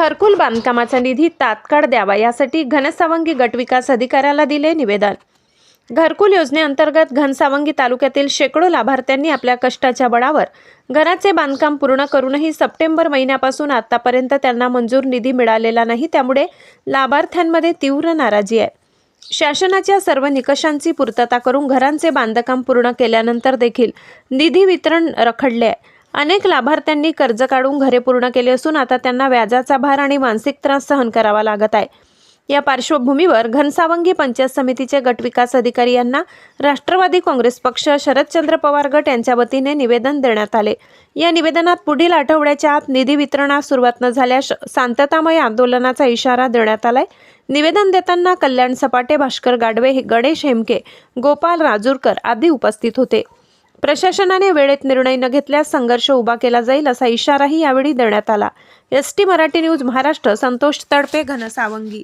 घरकुल बांधकामाचा निधी तात्काळ द्यावा यासाठी घनसावंगी गटविकास अधिकाऱ्याला दिले निवेदन. घरकुल योजनेअंतर्गत घनसावंगी तालुक्यातील शेकडो लाभार्थ्यांनी आपल्या कष्टाच्या बळावर घराचे बांधकाम पूर्ण करूनही सप्टेंबर महिन्यापासून आतापर्यंत त्यांना मंजूर निधी मिळालेला नाही त्यामुळे लाभार्थ्यांमध्ये तीव्र नाराजी आहे. शासनाच्या सर्व निकषांची पूर्तता करून घरांचे बांधकाम पूर्ण केल्यानंतर देखील निधी वितरण रखडले आहे. अनेक लाभार्थ्यांनी कर्ज काढून घरे पूर्ण केली असून आता त्यांना व्याजाचा भार आणि मानसिक त्रास सहन करावा लागत आहे. या पार्श्वभूमीवर घनसावंगी पंचायत समितीचे गटविकास अधिकारी यांना राष्ट्रवादी काँग्रेस पक्ष शरदचंद्र पवार गट यांच्या वतीने निवेदन देण्यात आले. या निवेदनात पुढील आठवड्याच्या आत निधी वितरणास सुरुवात न झाल्यास शांततामय आंदोलनाचा इशारा देण्यात आलाय. निवेदन देताना कल्याण सपाटे भास्कर गाडवे गणेश हेमके गोपाल राजूरकर आदी उपस्थित होते. प्रशासनाने वेळेत निर्णय न घेतल्यास संघर्ष उभा केला जाईल असा इशाराही यावेळी देण्यात आला. S T Marathi news Maharashtra Santosh Tadpe Ghansawangi.